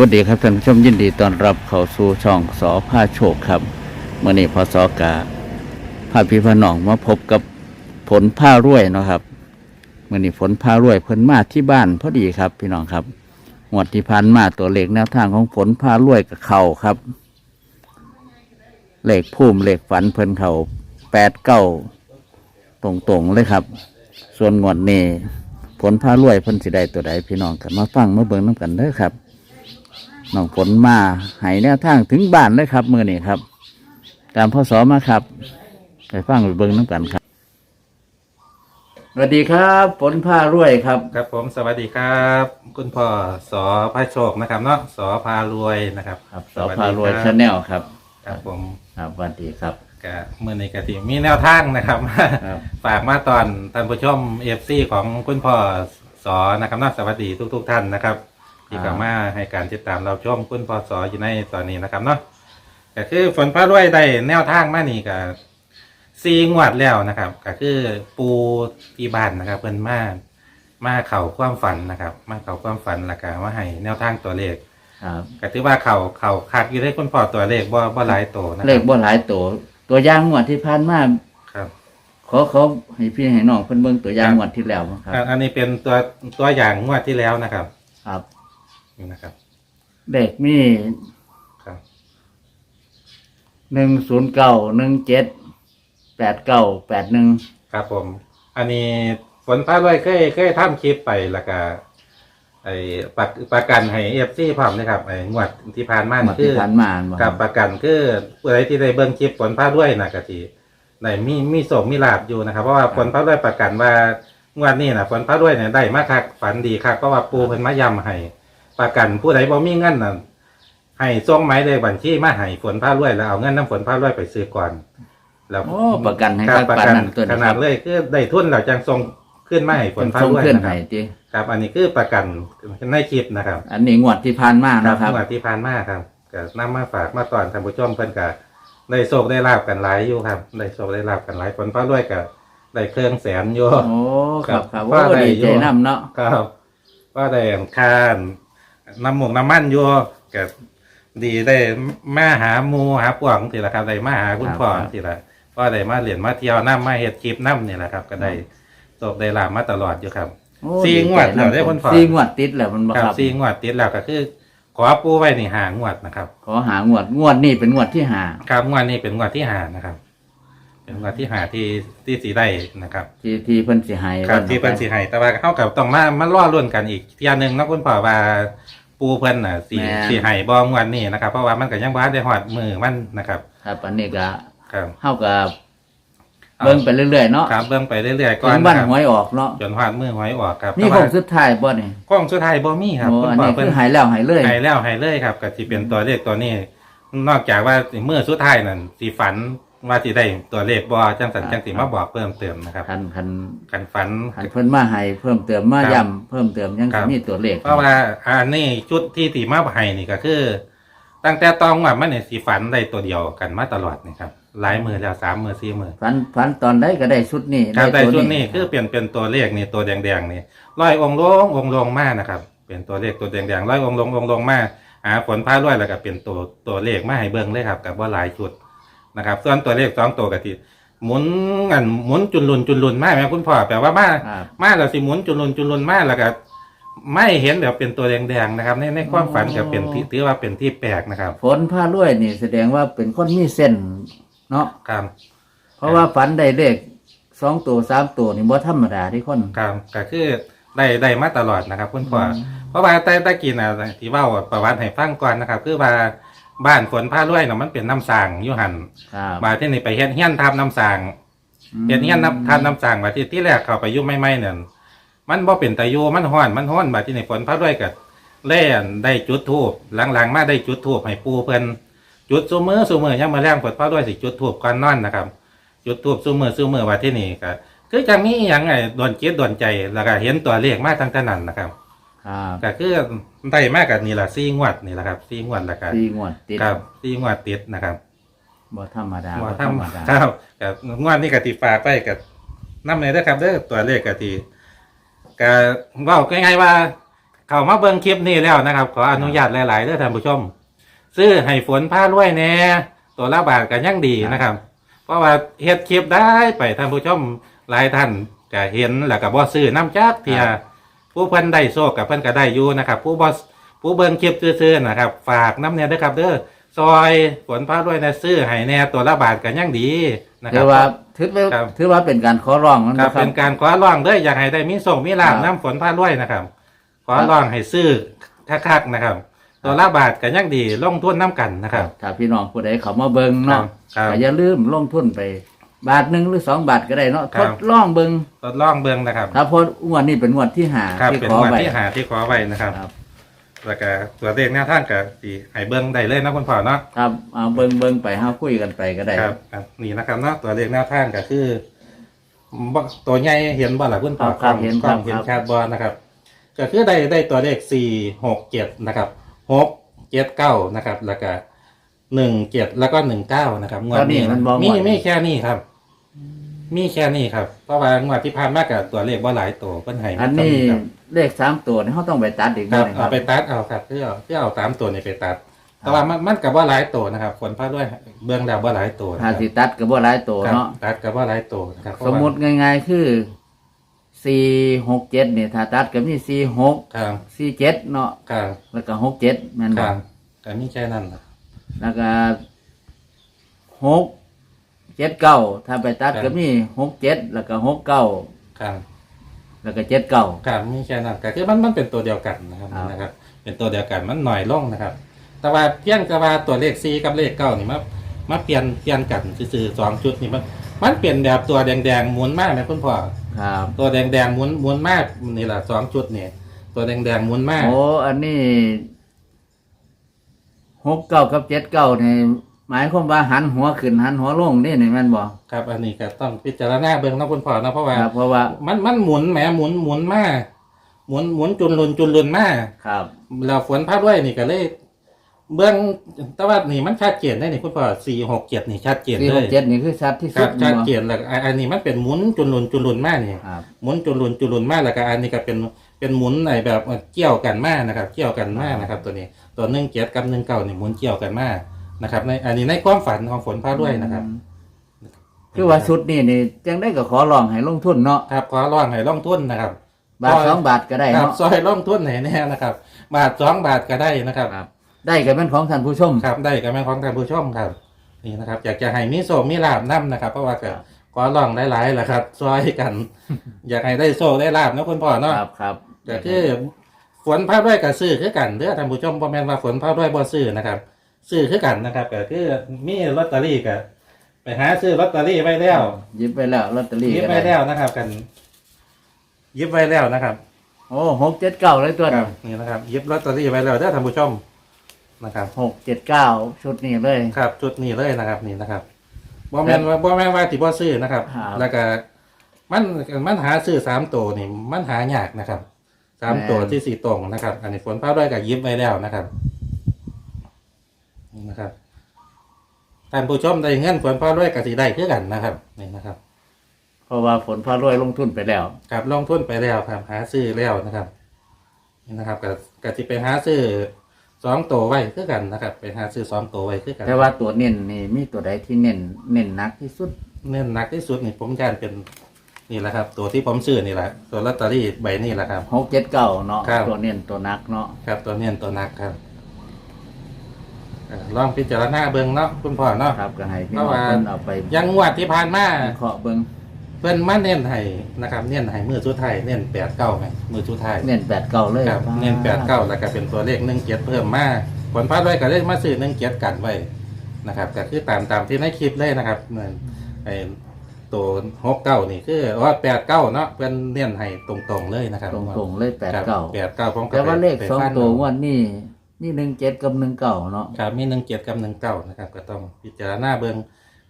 วัสดีครับท่านผู้ชมยินดีต้อนรับเข้าสู่ช่องสอผ้าโชคครับเมื่อนี้พศกาพาพี่พน้องมาพบกับผลผ้ารวยเนาะครับเมื่อนี้ผลผ้ารวยเพิ่นมาที่บ้านพอดีครับ พี่น้องครับงวดที่ผ่านมาตัวเลขแนวทางของผลผ้ารวยกับเข่าครับเลขพุ่มเลขฝันเพิ่นเข่าแปดเก้าตรงๆเลยครับ ส่วนงวดนี้ผลผ้ารวยเพิ่นสิได้ตัวใดพี่น้องกันมาฟังมาเบิ่งน้ำกันเด้อครับ น้องฝนมาใหายแนวทางถึงบ้านเลยครับมือนี้ครับ ตามพ่อสอมาครับไปฟังไปเบิ้งน้ำกันครับสวัสดีครับฝนผ้ารวยครับ ครับผมสวัสดีครับ คุณพ่อสอพระโชคนะครับเนาะสอพารวยนะครับครับสสอวัสดีพารวยคชาบแนลครับ ครับผมครับสวัสดีครับกะมือในกะทิมีแนวทางนะครับครับฝากมาตอนท่านผู้ชมเอฟซีของคุณพ่อสอนะครับเนาะสวัสดีทุก ๆ ท่านนะครับ ที่เข้ามาให้การติดตามเราชมคุณพ่อสออยู่ในตอนนี้นะครับเนาะก็คือฝนพระรวยได้แนวทางมานี่กับซีงวดแล้วนะครับ ก็คือปูที่บ้านนะครับ เพิ่นมามาเข่าความฝันนะครับ มาเข่าความฝันแล้วก็มาให้แนวทางตัวเลขครับก็ถือว่าเขาเขาคักอยู่ได้คุณพ่อตัวเลขบ่บ่หลายตัวนะคเลรัขบ่หลายตัว ตัวอย่างงวดที่ผ่านมาครับขอเขาให้พี่ให้น้องเพิ่นเบิ่งตัวอย่างงวดที่แล้วครับอะอันนี้เป็นตัวตัวอย่างงวดที่แล้วนะครับ ครับ นี่นะครับเลขมีครับหนึ่งศูนย์เก้าหนึ่งเจ็ดแปดเก้าแปดหนึ่งครับผม อันนี้ฝนฟ้าลอยเคยเคยทำคลิปไปแล้วก็ไอ้ประประกันให้เอฟซีพร้อมนะครับไอ้งวดที่ผ่านมางวนี่ดคืที่อผ่านมาบ่กับประกันคือผู้ใดที่ได้เบิ่งคลิปฝนฟ้าด้วยนะกะทีได้มีมีโศกมีลาบอยู่นะครับ เพราะว่าฝนฟ้าด้วยประกันว่างวดนี้นะฝนฟ้าด้วยเนี่ยได้มาคักฝันดีคักเพราะว่าปูเพิ่นมาย้ำให้ ประกันผู้ใดบ่มีเงินน่ะให้ส่งหมายเลขบัญชีมาให้ฝนฟ้าด้วยแล้วเอาเงินน้ำฝนฟ้าด้วยไปซื้อก่อนแล้วโอ้ประกันให้ครักับบประปานกันนั้นตัวขนี้คนารัดบเลยคือได้ทุนแล้วจังส่งขึ้นมาให้ฝนฟ้าส่งด้วยขึ้นนะคให้รับติครับ อันนี้คือประกันในคลิปนะครับ อันนี้งวดที่ผ่านมาครับนะครับงวดที่ผ่านมาครับก็นำมาฝากมาตอนท่านผู้ชมเพิ่นก็ได้โชคได้ลาบกันหลายอยู่ครับได้โชคได้ลาบกันหลายผลพระด้วยก็ได้เครื่องแสนอยู่ โอ้ครับครับว่าโอ้ได้ดีอยู่ใจน้ำเนาะ ครับว่าได้ค่าน้ำหมกน้ำมันอยู่ก็ดีได้มาหาหมูหาพวกทีละครับได้มาหาคุณพ่อทีละว่าได้มาเหรียญมาเที่ยวน้ำมาเฮ็ดคลิปน้ำนี่แหละครับ ก็ได้โชคได้ลาบมาตลอดอยู่ครับ โอ้สี่งวดแล้วได้คนฝาก สี่งวดติดแล้วมันบ่คครัรับบสี่งวดติดแล้วก็คือ ขอปูไว้นี่หางวดนะครับ ขอหางวดงวดนี่เป็นงวดที่หาครับงวดนี้เป็นงวดที่หานะครับ เป็นงวดที่หาที่ที่สีได้นะครับที่ที่เพิ่นสิให้ครับวัที่เป็นสีให้แต่ว่าเข้ากับต้องมามาล่อรุ่นกันอีกเทียหนึ่งนะคุณพ่อว่าปูเพิ่นน่ะสีสีให้บองวดนี้นะครับ เพราะว่ามันก็ยังบ้านได้หอดมือมันนะครับ ครับอันนี้ก็ครับเฮากับเบิ่งไปเรื่อยๆเนาะครับเบิ่งไปเรื่อยๆก่อถึนงวันนะครับหวยออกเนาะจนหอดมือหวยออกครับนี่แต่ขอว่างสุดท้ายบ่นี่กล้องสุดท้ายบ่มีครับโอ้คุณอันพ่อนี้เพิ่คืนอหายแล้วหายเลยให้แล้วให้เลยครับก็ที่เป็นตัวเลขตัวนี้ นอกจากว่าเมื่อสุดท้ายนั่นสีฝัน ว่าที่ได้ตัวเลขบ่จังสันจังสีมาบอกเพิ่มเติมนะครับคันคันกันฝันคันเพิ่นมาให้เพิ่มเติมมาครับย้ำเพิ่มเติมยังครัสิบมีตัวเลขเพราะว่าอันนี้ชุดที่ตีมาให้นี่ก็คือ ตั้งแต่ตองว่ามันเนี่ยสีฝันได้ตัวเดียวกันมาตลอดนี่ครับหลายมือแล้วสามมือสี่มือฝันฝันตอนใดก็ได้ชุดนี้ครับแต่ตัวชุดนี้คือเปลี่ยนเป็นตัวเลขนี่ตัวแดงๆนี่ร้อยองค์ลงองค์ลงมานะครับเป็นตัวเลขตัวแดงๆร้อยองค์ลงองค์ลงมาหาฝนผ้าร้อยแล้วก็เป็นตัวตัวเลขมาให้เบิ่งเลยครับกับว่าหลายชุด นะครับส่วนตัวเลขสองตัวกะทิหมุนอันหมุนจุนลุนจุนลุนมาไหมคุณพ่อแปลว่ามาครับ มาแล้วสิหมุนจุลุนจุลุนมาแล้วก็ไม่เห็นแบบเป็นตัวแดงๆนะครับ ในในความฝันก็เป็นที่ถือว่าเป็นที่แปลกนะครับฝนผ้ารวยนี่แสดงว่าเป็นคนมีเส้นเนาะครับ เพราะว่าฝันได้เลขสองตัวสามตัวนี่บ่ธรรมดาที่คน ครับก็คือได้ได้มาตลอดนะครับคุณพ่ออเพราะว่าใต้ใต้กินอะที่เว่าประวัติให้ฟังก่อนนะครับ คือว่า บ้านฝนผ้าล้วยเนาะมันเป็นน้ำสางอยู่หันครับมาที่นี่ไปเฮ็ดเฮียนทำน้ำสางเฮ็ดเฮียนน้ำทำน้ำสางมาที่ที่แรกเข้าไปอยุ่ไม่ไม่เนี่ยมันบ่เป็นตะยูมันห้อนมันห้อนมาที่นี่ฝนผ้าล้วยก็เล่นได้จุดทูบหลังๆ มาได้จุดทูบให้ปูเพิ่นจุดซูมือซูมือยังมาแรงปวดเป้าด้วยสิจุดทูบก่อนนอนนะครับจุดทูบซูมือซูมือว่าที่นี่ก็คือจะมีอย่างไงโดนจิตโดนใจแล้วก็เห็นตัวเลขมาตั้งแต่นั้นนะครับ ครับก็คือได้มากกับนี่แหละซีงวดนี่แหละครับซีงวดแล้วก็สี่งวดติดครับซีงวดติดนะครับบ่ธรรมดาว่าบ่ธรรมดาทำครับกับงวดนี้กติฝากไปกับน้ำเลยนะครับเด้อตัวเลขกติก็เว่าง่ายๆว่าคเข้ามาเบิ่งคลิปนี้แล้วนะครับ ขออนุญาตหลายๆเด้อท่านผู้ชม ซื้อให้ฝนผ้ารวยแน่ตัวละบาทก็ยังดีนะครับ เพราะว่าเฮ็ดคลิปได้ไปท่านผู้ชมหลายท่านก็เห็นแล้วก็บ่ซื้อน้ำจักเทีย ผู้เพิ่นได้โชคกับเพิ่นก็ได้อยู่นะครับ ผู้บ่ผู้เบิ่งคลิปซื่อๆนะครับ ฝากน้ำเนี่ยเด้อครับเด้อซอยฝนผ้ารวยนะซื้อให้แน่ตัวละบาทก็ยังดีนะคถืรับอว่าถือว่าครับ ถือว่าเป็นการขอร้องมันครับบ่เป็นการขอร้องเด้ออยากให้ได้มีส่งมีลาบครับ น้ำฝนผ้ารวยนะครับ ขอร้องให้ซื้อคักๆนะครับ ตัวละบาทก็ยังดีลงทุนน้ำกันนะครับ ถ้าพี่น้องผู้ใดเขามาเบิ่งเนาะครับก็อย่าลืมลงทุนไป บาทหนึ่งหรือสองบาทก็ได้เนาะครัทบดลองเบิ่งทดลองเบิ่งนะครับ ถ้าพองวดนี้เป็นงวดที่หาครับที่เป็นขอวันไว้ที่หาที่ขอไว้นะครับ ครับ แล้วก็ตัวเลขแนวทางกับสีให้เบิ้งได้เลยนะคุณพ่อเนาะครับเอาเบิ่งเบิ่งไปเฮาคุยกันไปก็ได้ครับครับนี่นะครับเนาะตัวเลขแนวทางก็คือบ่ตัวใหญ่เห็นบ่ล่ะคุณพ่อครับเห็นกล้องเห็นครับชัดบ่นะครับ ก็คือได้ได้ตัวเลขสี่หกเจ็ดนะครับหกเจ็ดเก้านะครับ แล้วก็หนึ่งเจ็ดแล้วก็หนึ่งเก้านะครับงวดนี้ตอนนี้มันบ่งวด มีมีแค่นี้ครับ มีแค่นี้ครับเพราะว่างวดที่ผ่านมากับตัวเลขบ่หลายตัวเพิ่นให้มาอันนี้เท่าครับเลขสามตัวนี่เขาต้องไปตัดอีกครับนะคเอารับ ไปตัดเอาครับเพื่อเอาเพื่อเอาตามตัวนี้ไปตัด แต่ว่ามันมันกับว่าหลายตัวนะครับฝนพาด้วยเบื้องดาวว่าหลายตัวนะคถ้ารับสิตัดก็บ่หลายตัวครับเนาะ ตัดกับว่าหลายตัวนะครับสมมุติง่ายๆคือสี่หกเจ็ดนี่ถ้าตัดก็มีสี่หกครับสี่เจ็ดเนาะครับแล้วก็หกเจ็ดแม่นคบ่รับก็มีแค่นั้นนะแล้วก็หก เจ็ดเก้าถ้าไปตัดครับก็มีหกเจ็ดแล้วก็หกเก้าครับแล้วก็เจ็ดเก้าครับมีแค่นั้นก็คือมันมันเป็นตัวเดียวกันนะครับครับนะครับ เป็นตัวเดียวกันมันหน่อยลงนะครับ แต่ว่าเพียงแต่ว่าตัวเลขซีกับเลขเก้านี่มามาเปลี่ยนเปลี่ยนกันซื่อๆสองชุดนี่มันมันเปลี่ยนแบบตัวแดงๆหมุนมากไหมคุณพ่อครับตัวแดงๆหมุนหมุนมากนี่แหละสองชุดนี่ตัวแดงๆหมุนมากโอ้อันนี้หกเก้ากับเจ็ดเก้านี่ หมายความว่าหันหัวขึ้นหันหัวลงนี่นี่แม่นบ่ครับ อันนี้ก็ต้องพิจารณาเบื้องน้องคุณพ่อนะเพราะว่า ครับเพราะว่ามันมันหมุนแหมหมุนหมุนมากหมุนหมุนจุนลุนจุนลุนมากครับเราฝนพาด้วยนี่ก็เลย เบื้องแต่ว่านี่มันชัดเจนได้นี่คุณพ่อสี่หกเจ็ดนี่ชัดเจนสี่เลหกยเจ็ดนี่คือชัดที่คสุรัดบชัดบ่เจนแล้วก็อันอันนี้มันเป็นหมุนจุนลุนจุนลุนมากนี่ ครับ หมุนจุนลุนจุนลุนมากแล้วก็อันนี้ก็เป็นเป็นหมุนในแบบเกี่ยวกันมากนะครับ เกี่ยวกันมากนะครับ ตัวนี้ตัวหนึ่งเจ็ดกับหนึ่งเก้านี่หมุนเกี่ยวกันมาก นะครับ ในอันนี้ในความฝันของฝนพาด้วยนะครับ คือว่าชุดนี่นี่จังได้ก็ขอร้องให้ลงทุนเนาะครับขอร้องให้ลงทุนนะครับ บาทสองบาทก็ได้ครับเนาะซอยลงทุนไหนแน่นะครับ บาทสองบาทก็ได้นะครับครับ ได้ก็เป็นของท่านผู้ชม ครับได้กับแม่ของท่านผู้ชมครับ นี่นะครับอยากจะให้มีโซมีลาบน้ำนะครับ เพราะว่าก็ครับขอร้องหลายๆแหละครับซอยกัน อยากให้ได้โซได้ลาบนะคุณพ่อเนาะครับครับก็คือฝนพาด้วยกับซื้อคือกันเด้อท่านผู้ชมบ่แม่นว่าฝนพาด้วยบ่ซื้อนะครับ ซื้อคือกันนะครับก็คือมีลอตเตอรี่ก็ไปหาซื้อลอตเตอรี่ไว้แล้วหยิบไปแล้วลอตเตอรี่ยิบก็ไว้ได้แล้วนะครับ กันยิบไว้แล้วนะครับโอ้หกเจ็ดเก้าเลยตัวคนี้รับนี่นะครับยิบลอตเตอรี่ไว้แล้วเด้อท่านผู้ชมนะครับ หกเจ็ดเก้าชุดนี้เลย ครับจุดนี้เลยนะครับนี่นะครับบ่แม่นว่าบ่แม่นว่าที่บ่ซื้อนะครับ ครับ แล้วก็มันมันหาซื้อสามตัวนี่มันหายากนะครับสามตัวที่สี่ตรงนะครับ อันนี้ฝนฟ้าด้วยกับยิบไว้แล้วนะครับ นี่นะครับท่านผู้ชมได้เงินฝนฟ้าด้วยกับสีได้คือกันนะครับนี่นะครับ เพราะว่าฝนพารวยลงทุนไปแล้ว ครับลงทุนไปแล้วครับหาซื้อแล้วนะครับนี่นะครับกับกับที่ไปหาซื้อสองตัวไว้คือกันนะครับ ไปหาซื้อสองตัวไว้คือกันแต่ว่าตัวเน้นนี่มีตัวใดที่เน้นเน้นหนักที่สุด เน้นหนักที่สุดนี่ผมย่านเป็นนี่แหละครับ ตัวที่ผมซื้อนี่แหละตัวลอตเตอรี่ใบนี่แหละครับหกเจ็ดเก้าเนาะครับ ตัวเน้นตัวหนักเนาะ ครับตัวเน้นตัวหนักครับเอ่อ ลองพิจารณาเบิ่งเนาะคุณพ่อเนาะครับก็ให้พี่เพน้อราะงว่าเพิ่นเอาไปยังงวดที่ผ่านมาวิเคราะห์เบิ่งเพิ่นมาเน้นให้นะครับ เน้นให้มือสุดท้ายเน้นแปดเก้าไหมมือสุดท้ายเน้นแปดเก้าเลยครับเน้นแปดเก้าแล้วก็เป็นตัวเลขหนึ่งเจ็ดเพิ่มมาผลพลาดไว้ก็เลขมาซื้อหนึ่งเจ็ดกันไว้นะครับก็คือตามตามที่ในคลิปเลยนะครับเหมือนไอ้ตัวหกเก้านี่คือว่าแปดเก้าเนาะเพิ่นเน้นให้ตรงๆเลยนะครับ ตรงๆเลยแปดเก้าแปดเก้าผมก็แต่ว่าไปเลขไปสองฟันตัวเอางวันนี้ นี่หนึ่งเจ็ดกับหนึ่งเก้าเนาะครับมีหนึ่งเจ็ดกับหนึ่งเก้านะครับ ก็ต้องพิจารณาเบิ่ง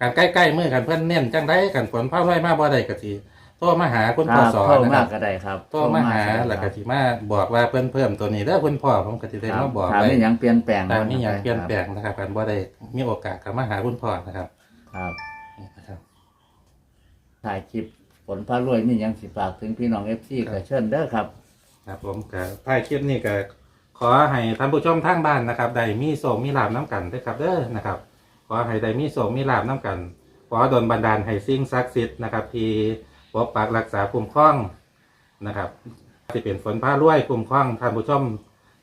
การใกล้ๆมือกันเพื่อนเน้นจังได้กันผลพลาดไว้มาบ่ได้ก็สิโทรมาหาคุณคพ่อรับสอนเข้านะคมารับกก็ได้ครับโทรมาหาเข้แล้วคก็รับสิมาบอกว่าเพิ่นเพิ่มตัวนี้แล้วคุณพ่อผมก็สิได้ครับมาบอกถามไว้ มีหยังเปลี่ยนแปลงแต่มีอย่างเปลี่ยนแปลครับงนะครับกันบ่ได้มีโอกาสเข้ามาหาคุณพ่อนะครับครับ นี่นะครับ ถ่ายคลิปผลพระรวยนี่ยังสิฝากถึงพี่น้องเอฟซีก็เชิญเด้อครับ ครับผมก็ท้ายคลิปนี้ก็ ขอให้ท่านผู้ชมทางบ้านนะครับได้มีโศกมีลาบน้ำกันด้วยครับเด้อนะครับ ขอให้ได้มีโศกมีลาบน้ำกันขอดลบันดาลให้สิ่งศักดิ์สิทธิ์นะครับ ที่ปกปักรักษาคุ้มครองนะครับที่เป็นฝนผ้ารวยคุ้มครองท่านผู้ชม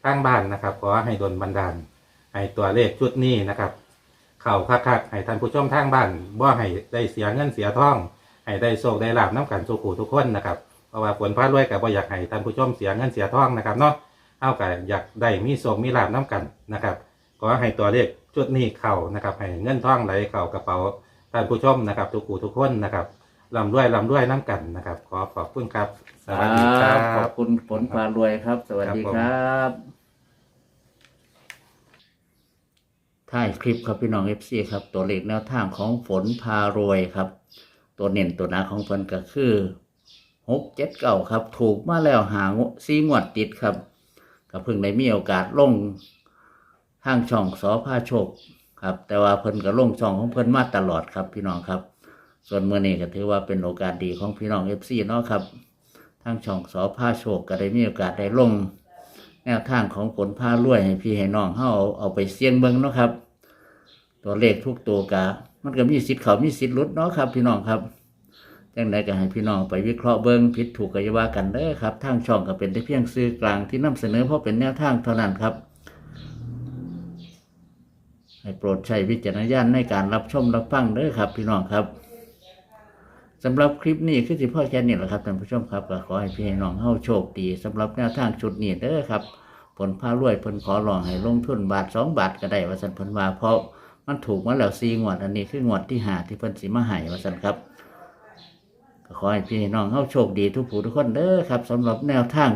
ทางบ้านนะครับ ขอให้ดลบันดาลให้ตัวเลขชุดนี้นะครับ เข่าคักๆให้ท่านผู้ชมทางบ้านบ่ให้ได้เสียเงินเสียทองให้ได้โชคได้ลาบน้ำกันสุขูทุกคนนะครับเพราะว่าฝนฟ้ารวยกับบ่อยากให้ท่านผู้ชมเสียเงินเสียทองนะครับเนาะ เอากับอยากได้มีโชคมีลาบน้ำกันนะครับขอให้ตัวเลขชุดนี้เข้านะครับ ให้เงินทองไหลเข้ากระเป๋าท่านผู้ชมนะครับ ทุกคู่ทุกคนนะครับลำด้วยลำด้วยน้ำกันนะครับ ขอขอบคุณครับ สวัสดีครัขอบบคุณผลพารวยครับ สวัสดีครับผมครับท้ายคลิปครับพี่น้องเอฟซีครับ ตัวเลขแนวทางของฝนพารวยครับ ตัวเน้นตัวหนาของเพิ่นก็คือหกเจ็ดเก้าครับ ถูกมาแล้วหางซีงวดติดครับ ก็เพิ่งได้มีโอกาสลงทางช่องสอพาโชคครับ แต่ว่าเพิ่นก็ลงช่องของเพิ่นมาตลอดครับ พี่น้องครับ ส่วนเมื่อนี้ก็ถือว่าเป็นโอกาสดีของพี่น้องเอฟซีเนาะครับทางช่องสอผ้าโชคก็ได้มีโอกาสได้ลงแนวทางของผลผ้ารวยให้พี่ให้น้องเฮาเอาเอาไปเสี่ยงเบิ่งเนาะครับ ตัวเลขทุกตัวกะมันก็มีสิทธิ์เขามีสิทธิ์ลุดเนาะครับ พี่น้องครับ จังไดก็ให้พี่น้องไปวิเคราะห์เบิ่งผิดถูกก็อย่าว่ากันเด้อครับทางช่องก็เป็นได้เพียงสื่อกลางที่นำเสนอเพราะเป็นแนวทางเท่านั้นครับ ให้โปรดใช้วิจารณญาณในการรับชมรับฟังเด้อครับ พี่น้องครับสำหรับคลิปนี้คือสิพ่อแค่นี้แหละครับท่านผู้ชมครับก็ขอให้พี่ให้น้องเฮาโชคดีสำหรับแนวทางชุดนี้เด้อครับผลพารวยเพิ่นขอลองให้ลงทุนบาทสองบาทก็ได้ว่าสันเพิ่นว่าเพราะมันถูกมาแล้วสี่งวดอันนี้คืองวดที่หาที่เพิ่นสิมาให้ว่าสันครับ ขอให้พี่น้องเข้าโชคดีทุกผู้ทุกคนเด้อครับสำหรับแนวทาง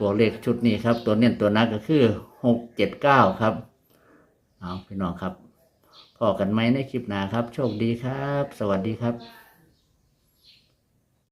ตัวเลขชุดนี้ครับ ตัวเน้นตัวนักก็คือหกเจ็ดเก้าครับเอาพี่น้องครับพอกันไหมในคลิปหน้าครับ โชคดีครับ สวัสดีครับ